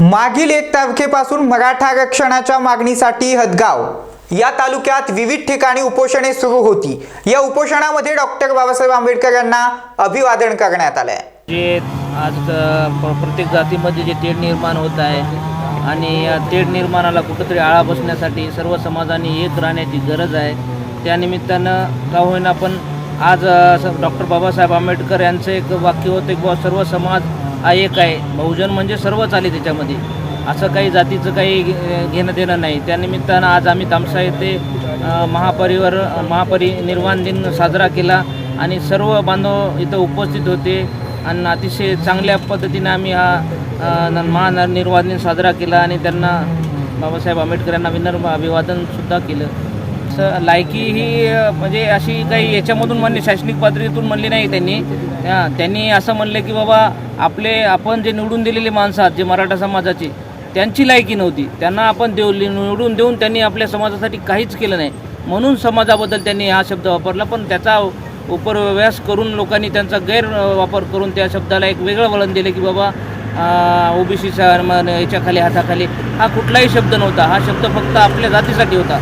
मागील एक तारखेपासून मराठा आरक्षणाच्या मागणीसाठी हदगाव. या तालुक्यात विविध ठिकाणी उपोषणे सुरू होती. या उपोषणामध्ये डॉक्टर बाबासाहेब आंबेडकर यांना अभिवादन करण्यात आलंय. जे आज प्रत्येक जातीमध्ये जे तेढ निर्माण होत आहे आणि या तेढ निर्माणाला कुठंतरी आळा बसण्यासाठी सर्व समाजाने एक राहण्याची गरज आहे. त्यानिमित्तानं का होईना पण आज डॉक्टर बाबासाहेब आंबेडकर यांचं एक वाक्य होतं किंवा सर्व समाज हा एक आहे. बहुजन म्हणजे सर्वच आले त्याच्यामध्ये. असं काही जातीचं काही घे- घेणं देणं नाही. त्यानिमित्तानं आज आम्ही तामसा येथे अ, महापरिवार महापरिनिर्वाण दिन साजरा केला आणि सर्व बांधव इथं उपस्थित होते. आणि अतिशय चांगल्या पद्धतीने आम्ही हा न- महानिर्वाण दिन साजरा केला आणि त्यांना बाबासाहेब आंबेडकर यांना विनर्म अभिवादनसुद्धा केलं. असं लायकी ही म्हणजे अशी काही याच्यामधून म्हणली शैक्षणिक पातळीतून म्हणली नाही त्यांनी. त्यांनी असं म्हणलं की बाबा आपले आपण जे निवडून दिलेले माणसं आहात जे मराठा समाजाचे त्यांची लायकी नव्हती. त्यांना आपण देऊ निवडून देऊन त्यांनी आपल्या समाजासाठी काहीच केलं नाही. म्हणून समाजाबद्दल त्यांनी हा शब्द वापरला पण त्याचा उपरव्यास करून लोकांनी त्यांचा गैरवापर करून त्या शब्दाला एक वेगळं वळण दिलं की बाबा ओबीसीच्या याच्याखाली हाताखाली हा कुठलाही शब्द नव्हता. हा शब्द फक्त आपल्या जातीसाठी होता.